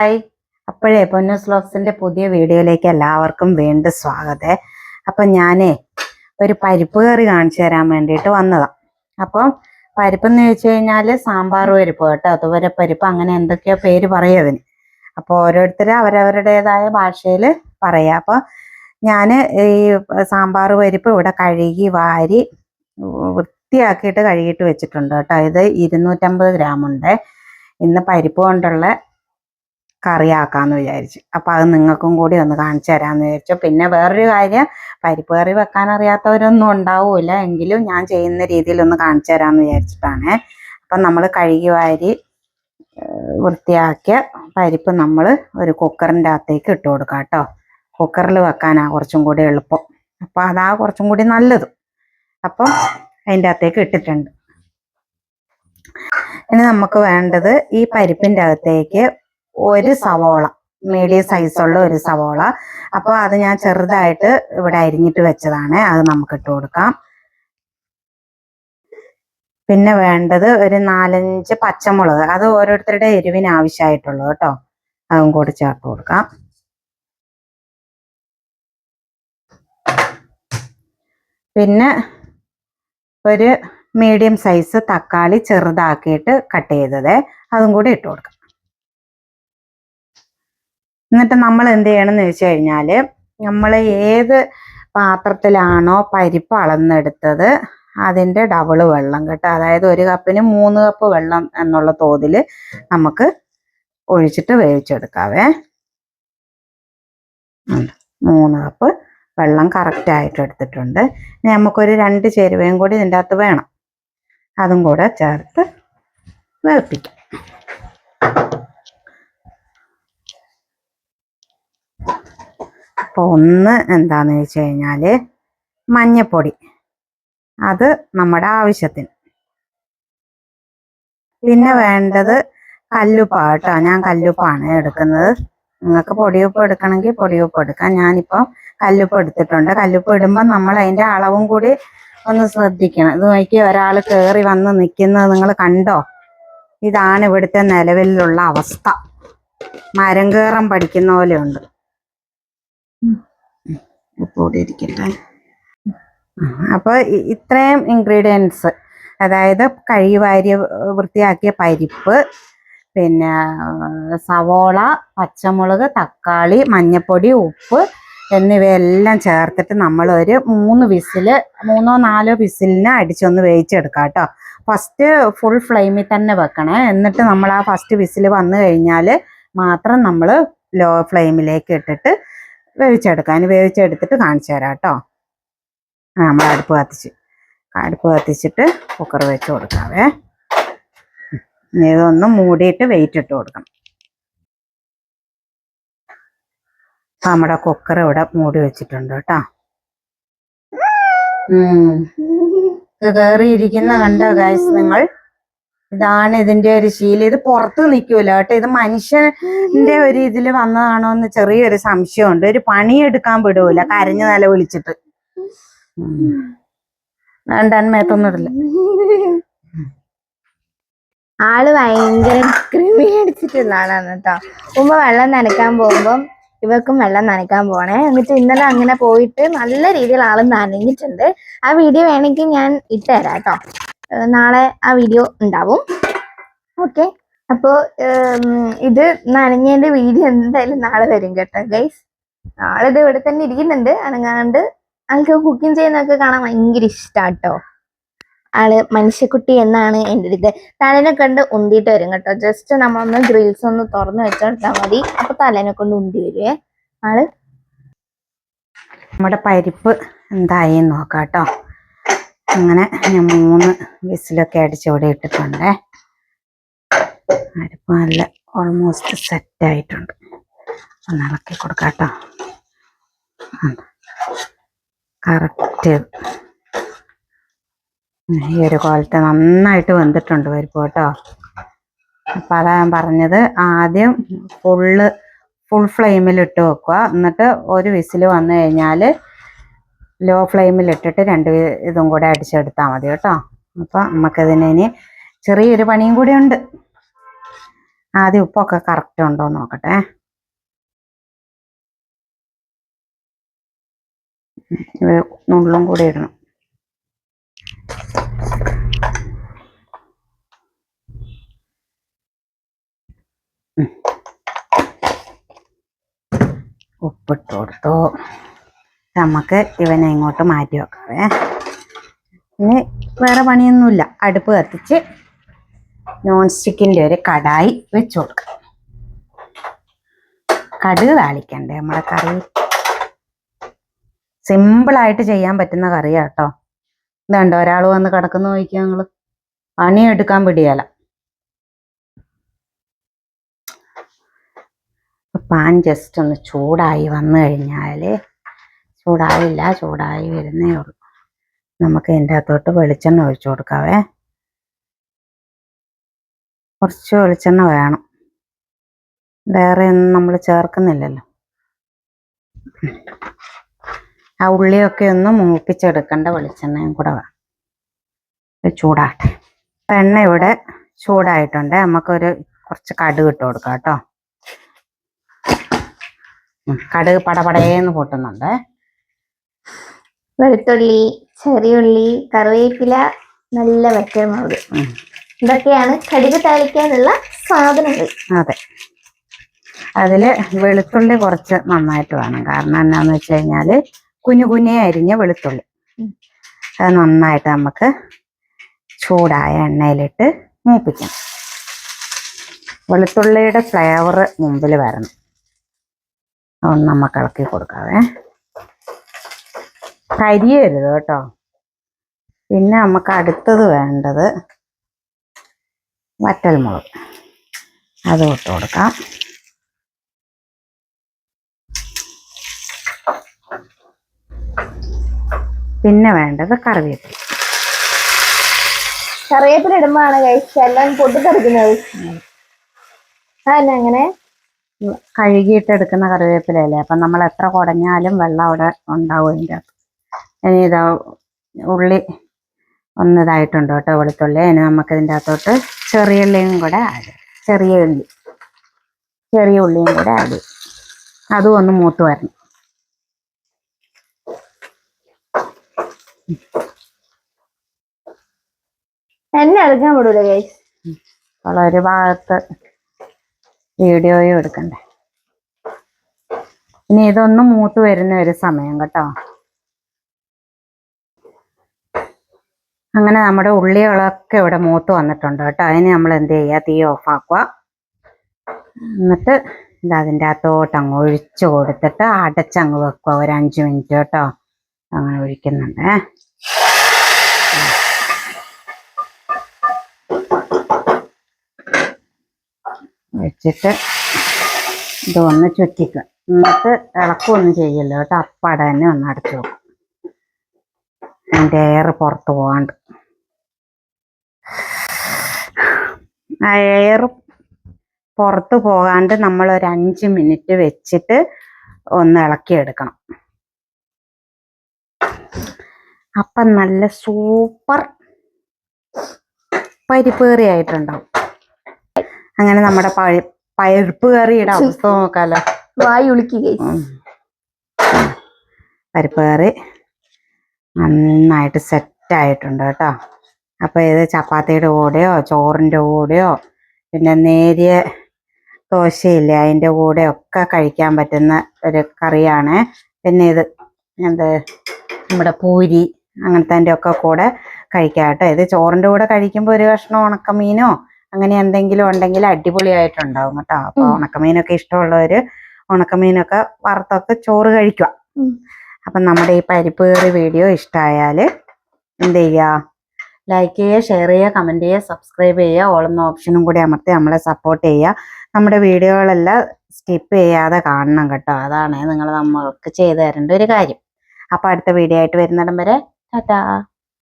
Hi അപ്പോഴേ പൊന്നൂസ് വ്ലോഗ്സിന്റെ പുതിയ വീഡിയോയിലേക്ക് എല്ലാവർക്കും വീണ്ടും സ്വാഗതം. അപ്പം ഞാനേ ഒരു പരിപ്പ് കറി കാണിച്ചു തരാൻ വേണ്ടിയിട്ട് വന്നതാണ് അപ്പം പരിപ്പെന്ന് ചോദിച്ചു കഴിഞ്ഞാൽ സാമ്പാർ പരിപ്പ് കേട്ടോ. അതുവരെ പരിപ്പ് അങ്ങനെ എന്തൊക്കെയോ പേര് പറയും അതിന്. അപ്പോൾ ഓരോരുത്തർ അവരവരുടേതായ ഭാഷയിൽ പറയുക അപ്പോൾ ഞാൻ ഈ സാമ്പാർ പരിപ്പ് ഇവിടെ കഴുകി വാരി വൃത്തിയാക്കിയിട്ട് കഴുകിയിട്ട് വെച്ചിട്ടുണ്ട് കേട്ടോ. ഇത് ഇരുന്നൂറ്റമ്പത് ഗ്രാമുണ്ട് ഇന്ന് പരിപ്പ് കൊണ്ടുള്ള കറിയാക്കാന്ന് വിചാരിച്ചു. അപ്പൊ അത് നിങ്ങൾക്കും കൂടി ഒന്ന് കാണിച്ചു തരാമെന്ന് വിചാരിച്ചു. പിന്നെ വേറൊരു കാര്യം പരിപ്പ് കറി വെക്കാൻ അറിയാത്തവരൊന്നും ഉണ്ടാവൂല. എങ്കിലും ഞാൻ ചെയ്യുന്ന രീതിയിൽ ഒന്ന് കാണിച്ചു തരാമെന്ന് വിചാരിച്ചിട്ടാണ്. അപ്പം നമ്മൾ കഴുകി വാരി വൃത്തിയാക്കിയ പരിപ്പ് നമ്മൾ ഒരു കുക്കറിന്റെ അകത്തേക്ക് ഇട്ട് കൊടുക്കാം കേട്ടോ. കുക്കറിൽ വെക്കാനാ കുറച്ചും കൂടി എളുപ്പം. അപ്പം അതാ കുറച്ചും കൂടി നല്ലത്. അപ്പം അതിന്റെ അകത്തേക്ക് ഇട്ടിട്ടുണ്ട്. ഇനി നമുക്ക് വേണ്ടത് ഈ പരിപ്പിന്റെ അകത്തേക്ക് ഒരു സവോള മീഡിയം സൈസുള്ള ഒരു സവോള. അപ്പോൾ അത് ഞാൻ ചെറുതായിട്ട് ഇവിടെ അരിഞ്ഞിട്ട് വെച്ചതാണ്. അത് നമുക്ക് ഇട്ട് കൊടുക്കാം. പിന്നെ വേണ്ടത് ഒരു നാലഞ്ച് പച്ചമുളക്. അത് ഓരോരുത്തരുടെ എരിവിന് ആവശ്യമായിട്ടുള്ളൂ കേട്ടോ. അതും കൂടി ചേർത്ത് കൊടുക്കാം. പിന്നെ ഒരു മീഡിയം സൈസ് തക്കാളി ചെറുതാക്കിയിട്ട് കട്ട് ചെയ്തത്. അതും കൂടി ഇട്ട് കൊടുക്കാം. എന്നിട്ട് നമ്മൾ എന്ത് ചെയ്യണം എന്ന് വെച്ച് കഴിഞ്ഞാൽ നമ്മൾ ഏത് പാത്രത്തിലാണോ പരിപ്പ് അളന്നെടുത്തത് അതിന്റെ ഡബിൾ വെള്ളം കേട്ടോ. അതായത് ഒരു കപ്പിന് മൂന്ന് കപ്പ് വെള്ളം എന്നുള്ള തോതിൽ നമുക്ക് ഒഴിച്ചിട്ട് വേവിച്ചെടുക്കാവേ. മൂന്ന് കപ്പ് വെള്ളം കറക്റ്റ് ആയിട്ട് എടുത്തിട്ടുണ്ട്. ഇനി നമുക്കൊരു രണ്ട് ചേരുവയും കൂടി ഇതിന്റെ അകത്ത് വേണം. അതും കൂടെ ചേർത്ത് വേവിപ്പിക്കാം. അപ്പോൾ ഒന്ന് എന്താന്ന് വെച്ച് കഴിഞ്ഞാൽ മഞ്ഞപ്പൊടി. അത് നമ്മുടെ ആവശ്യത്തിന്. പിന്നെ വേണ്ടത് കല്ലുപ്പാട്ടോ. ഞാൻ കല്ലുപ്പാണ് എടുക്കുന്നത്. നിങ്ങൾക്ക് പൊടിയുപ്പ് എടുക്കണമെങ്കിൽ പൊടിയുപ്പ് എടുക്കാം. ഞാനിപ്പോൾ കല്ലുപ്പ് എടുത്തിട്ടുണ്ട്. കല്ലുപ്പ് ഇടുമ്പോൾ നമ്മൾ അതിന്റെ അളവും കൂടി ഒന്ന് ശ്രദ്ധിക്കണം. ഇത് നോക്കി ഒരാൾ കയറി വന്ന് നിൽക്കുന്നത് നിങ്ങൾ കണ്ടോ? ഇതാണ് ഇവിടുത്തെ നിലവിലുള്ള അവസ്ഥ. മരം കയറാൻ പഠിക്കുന്ന പോലെയുണ്ട് ഉപ്പോടെ ഇരിക്കട്ടെ അപ്പോൾ ഇത്രയും ഇൻഗ്രീഡിയൻസ് അതായത് കഴുകി വാരി വൃത്തിയാക്കിയ പരിപ്പ് പിന്നെ സവോള പച്ചമുളക് തക്കാളി മഞ്ഞപ്പൊടി ഉപ്പ് എന്നിവയെല്ലാം ചേർത്തിട്ട് നമ്മളൊരു മൂന്ന് വിസിൽ മൂന്നോ നാലോ വിസിലിന് അടിച്ചൊന്ന് വേവിച്ചെടുക്കാം കേട്ടോ. ഫസ്റ്റ് ഫുൾ ഫ്ലെയിമിൽ തന്നെ വെക്കണേ. എന്നിട്ട് നമ്മൾ ആ ഫസ്റ്റ് വിസിൽ വന്നു കഴിഞ്ഞാൽ മാത്രം നമ്മൾ ലോ ഫ്ലെയിമിലേക്ക് ഇട്ടിട്ട് വേവിച്ചെടുക്കാം. അതിന് വേവിച്ചെടുത്തിട്ട് കാണിച്ചു തരാം കേട്ടോ. നമ്മൾ അടുപ്പ് കത്തിച്ച് അടുപ്പ് കത്തിച്ചിട്ട് കുക്കർ വെച്ച് കൊടുക്കാവേ. ഇനി ഇതൊന്ന് മൂടിയിട്ട് വെയിറ്റ് ഇട്ട് കൊടുക്കണം. നമ്മുടെ കുക്കർ ഇവിടെ മൂടി വെച്ചിട്ടുണ്ട് കേട്ടോ. കയറിയിരിക്കുന്ന കണ്ട ഗൈസ് നിങ്ങൾ? ഇതാണ് ഇതിന്റെ ഒരു ശീലം. ഇത് പുറത്ത് നിൽക്കൂല കേട്ടോ. ഇത് മനുഷ്യന്റെ ഒരു ഇതിൽ വന്നതാണോ എന്ന് ചെറിയൊരു സംശയമുണ്ട്. ഒരു പണിയെടുക്കാൻ വിടൂല കരഞ്ഞു നില വിളിച്ചിട്ട്. വേണ്ടാൻ മേത്തൊന്നും ഇടില്ല. ആൾ ഭയങ്കര കൃമി അടിച്ചിട്ടുള്ള ആളാണ് കേട്ടോ ഉമ്മ വെള്ളം നനയ്ക്കാൻ പോകുമ്പം ഇവർക്കും വെള്ളം നനയ്ക്കാൻ പോണേ. എന്നിട്ട് ഇന്നലെ അങ്ങനെ പോയിട്ട് നല്ല രീതിയിൽ ആൾ നനഞ്ഞിട്ടുണ്ട്. ആ വീഡിയോ വേണമെങ്കിൽ ഞാൻ ഇട്ടുതരാം കേട്ടോ നാളെ ആ വീഡിയോ ഉണ്ടാവും. ഓക്കെ അപ്പോ ഇത് നനഞ്ഞതിന്റെ വീഡിയോ എന്തായാലും നാളെ വരും കേട്ടോ ഗൈസ് നാളെ ഇത് ഇവിടെ തന്നെ ഇരിക്കുന്നുണ്ട്. അനങ്ങാണ്ട് ആൾക്ക് കുക്കിംഗ് ചെയ്യുന്നൊക്കെ കാണാൻ ഭയങ്കര ഇഷ്ടാട്ടോ. ആൾ മനുഷ്യക്കുട്ടി എന്നാണ് എന്റെ ഇത്. തലേനെ കണ്ട് ഉന്തിയിട്ട് വരും കേട്ടോ. ജസ്റ്റ് നമ്മളൊന്ന് ഗ്രിൽസ് ഒന്ന് തുറന്നു വെച്ചെടുത്താൽ മതി. അപ്പൊ തലേനെ കൊണ്ട് ഉന്തി വരുവേ. ആൾ? നമ്മുടെ പരിപ്പ് എന്തായി നോക്കാം കേട്ടോ അങ്ങനെ ഞാൻ മൂന്ന് വിസിലൊക്കെ അടിച്ച് ഇവിടെ ഇട്ടിട്ടുണ്ടേ. പരിപ്പ് നല്ല ഓൾമോസ്റ്റ് സെറ്റ് ആയിട്ടുണ്ട്. ഒന്ന് ഇളക്കി കൊടുക്കാട്ടോ. കറക്റ്റ് ഈ ഒരു കോലത്തെ നന്നായിട്ട് വെന്തിട്ടുണ്ട് പരിപ്പ് കേട്ടോ. അപ്പം അതാ ഞാൻ പറഞ്ഞത് ആദ്യം ഫുള്ള് ഫുൾ ഫ്ലെയിമിൽ ഇട്ട് വെക്കുക. എന്നിട്ട് ഒരു വിസിൽ വന്നു കഴിഞ്ഞാൽ ലോ ഫ്ലെയിമിൽ ഇട്ടിട്ട് രണ്ട് ഇതും കൂടെ അടിച്ചെടുത്താൽ മതി കേട്ടോ. അപ്പം നമുക്കതിന് ഇനി ചെറിയൊരു പണിയും കൂടി ഉണ്ട്. ആദ്യം ഉപ്പൊക്കെ കറക്റ്റ് ഉണ്ടോ നോക്കട്ടെ. നുള്ളും കൂടി ഇടണം. ഉപ്പിട്ട് കൊടുത്തു. നമുക്ക് ഇവനെ ഇങ്ങോട്ട് മാറ്റി വെക്കാവേ. ഇനി വേറെ പണിയൊന്നുമില്ല. അടുപ്പ് കത്തിച്ച് നോൺ സ്റ്റിക്കിന്റെ ഒരു കടായി വെച്ച് കൊടുക്കുക കടുക് താളിക്കണ്ടേ നമ്മുടെ കറി? സിമ്പിളായിട്ട് ചെയ്യാൻ പറ്റുന്ന കറിയാ കേട്ടോ. ഇതുണ്ട്? ഒരാൾ വന്ന് കിടക്കുന്ന നോക്കിയാ ഞങ്ങൾ പണിയെടുക്കാൻ പിടിയല. പാൻ ജസ്റ്റ് ഒന്ന് ചൂടായി വന്നു കഴിഞ്ഞാൽ ചൂടായില്ല ചൂടായി വരുന്നേ ഉള്ളൂ. നമുക്ക് ഇതിന്റെ അകത്തോട്ട് വെളിച്ചെണ്ണ ഒഴിച്ചു കൊടുക്കാവേ. കുറച്ച് വെളിച്ചെണ്ണ വേണം. വേറെ ഒന്നും നമ്മൾ ചേർക്കുന്നില്ലല്ലോ. ആ ഉള്ളിയൊക്കെ ഒന്ന് മൂപ്പിച്ചെടുക്കേണ്ട വെളിച്ചെണ്ണയും കൂടെ വേണം. ചൂടാട്ടെ അപ്പം എണ്ണ ഇവിടെ ചൂടായിട്ടുണ്ട്. നമുക്കൊരു കുറച്ച് കടുക് ഇട്ട് കൊടുക്കാം കേട്ടോ. കടുക് പടപടേന്ന് പൊട്ടുന്നുണ്ട്. വെളുത്തുള്ളി ചെറിയുള്ളി കറിവേപ്പില നല്ല വറ്റൽമുളക് ഇതൊക്കെയാണ് കടുക് താളിക്കാനുള്ള സാധനങ്ങൾ. അതെ. അതിൽ വെളുത്തുള്ളി കുറച്ച് നന്നായിട്ട് വേണം. കാരണം എന്നാന്ന് വെച്ച് കഴിഞ്ഞാൽ കുഞ്ഞു കുഞ്ഞേ അരിഞ്ഞ വെളുത്തുള്ളി. അത് നന്നായിട്ട് നമുക്ക് ചൂടായ എണ്ണയിലിട്ട് മൂപ്പിക്കണം. വെളുത്തുള്ളിയുടെ ഫ്ലേവർ മുമ്പിൽ വരണം. അതൊന്ന് നമുക്ക് ഇളക്കി കൊടുക്കാവേ. കരിയരുത് കേട്ടോ. പിന്നെ നമുക്ക് അടുത്തത് വേണ്ടത് വറ്റൽമുളക്. അത് ഇട്ട് കൊടുക്കാം. പിന്നെ വേണ്ടത് കറിവേപ്പില. കറിവേപ്പില ഇടുമ്പോഴാണ് കഴിച്ചത് എല്ലാം പൊട്ടിത്തെറിക്കുന്നത് അതന്നെ അങ്ങനെ? കഴുകിയിട്ടെടുക്കുന്ന കറിവേപ്പിലല്ലേ അപ്പം നമ്മൾ എത്ര കുടഞ്ഞാലും വെള്ളം അവിടെ ഉണ്ടാവും അതിന്റെ അകത്ത്. ഇനി ഇതാ ഉള്ളി ഒന്നിതായിട്ടുണ്ട് കേട്ടോ വെളുത്തുള്ളി. ഇനി നമുക്ക് ഇതിന്റെ അകത്തോട്ട് ചെറിയ ഉള്ളിയും കൂടെ ആഡ്. ചെറിയ ഉള്ളി. ചെറിയ ഉള്ളിയും കൂടെ ആഡ് ചെയ്യും. അതും ഒന്ന് മൂത്ത് വരണം. എന്നെ എടുക്കാൻ വിടൂല കഴിച്ച് അപ്പോൾ ഒരു ഭാഗത്ത് വീഡിയോയും എടുക്കണ്ടേ. ഇനി ഇതൊന്ന് മൂത്ത് വരുന്ന ഒരു സമയം കേട്ടോ. അങ്ങനെ നമ്മുടെ ഉള്ളികളൊക്കെ ഇവിടെ മൂത്ത് വന്നിട്ടുണ്ട് കേട്ടോ. അതിന് നമ്മൾ എന്ത് ചെയ്യുക? തീ ഓഫാക്കുക എന്നിട്ട് ഇത് അതിന്റെ അകത്തോട്ട് അങ്ങ് ഒഴിച്ചു കൊടുത്തിട്ട് അടച്ചങ്ങ് വെക്കുക. ഒരു അഞ്ച് മിനിറ്റ് കേട്ടോ. അങ്ങനെ ഒഴിക്കുന്നുണ്ട്. ഒഴിച്ചിട്ട് ഇത് ഒന്ന് ചുറ്റിക്കുക. എന്നിട്ട് ഇളക്കൊന്നും ചെയ്യല്ലോ കേട്ടോ. അപ്പാടെ തന്നെ ഒന്ന് അടച്ചു വെക്കും. അതിന്റെ എയർ പുറത്ത് പോകാണ്ട് ആ എയർ പുറത്ത് പോകാണ്ട് നമ്മൾ ഒരു അഞ്ച് മിനിറ്റ് വെച്ചിട്ട് ഒന്ന് ഇളക്കിയെടുക്കണം. അപ്പം നല്ല സൂപ്പർ പരിപ്പ് കറി ആയിട്ടുണ്ടാവും അങ്ങനെ നമ്മുടെ പഴ- പരിപ്പ് കറിയുടെ അവസ്ഥ നോക്കാലോ. വായി ഉം. പരിപ്പ് കറി നന്നായിട്ട് സെറ്റ് ആയിട്ടുണ്ട് കേട്ടോ. അപ്പൊ ഇത് ചപ്പാത്തിയുടെ കൂടെയോ ചോറിന്റെ കൂടെയോ പിന്നെ നേരിയ ദോശയില്ലേ അതിന്റെ കൂടെ ഒക്കെ കഴിക്കാൻ പറ്റുന്ന ഒരു കറിയാണ്. പിന്നെ ഇത് എന്ത്? നമ്മുടെ പൂരി അങ്ങനത്തെ ഒക്കെ കൂടെ കഴിക്കാം കേട്ടോ. ഇത് ചോറിന്റെ കൂടെ കഴിക്കുമ്പോൾ ഒരു കഷ്ണം ഉണക്കമീനോ അങ്ങനെ എന്തെങ്കിലും ഉണ്ടെങ്കിൽ അടിപൊളിയായിട്ടുണ്ടാവും കേട്ടോ. അപ്പൊ ഉം. ഉണക്കമീനൊക്കെ ഇഷ്ടമുള്ളവർ ഉണക്കമീനൊക്കെ വറുത്തൊക്കെ ചോറ് കഴിക്കുക. അപ്പം നമ്മുടെ ഈ പരിപ്പ് കയറി വീഡിയോ ഇഷ്ടമായാൽ എന്ത് ചെയ്യുക? ലൈക്ക് ചെയ്യുക ഷെയർ ചെയ്യുക കമന്റ് ചെയ്യുക സബ്സ്ക്രൈബ് ചെയ്യുക ഓളെന്ന ഓപ്ഷനും കൂടി അമർത്തി നമ്മളെ സപ്പോർട്ട് ചെയ്യുക. നമ്മുടെ വീഡിയോകളെല്ലാം സ്കിപ്പ് ചെയ്യാതെ കാണണം കേട്ടോ. അതാണ് നിങ്ങൾ നമ്മൾക്ക് ചെയ്തു തരേണ്ട ഒരു കാര്യം. അപ്പോൾ അടുത്ത വീഡിയോ ആയിട്ട് വരുന്നിടം വരെ ടാറ്റാ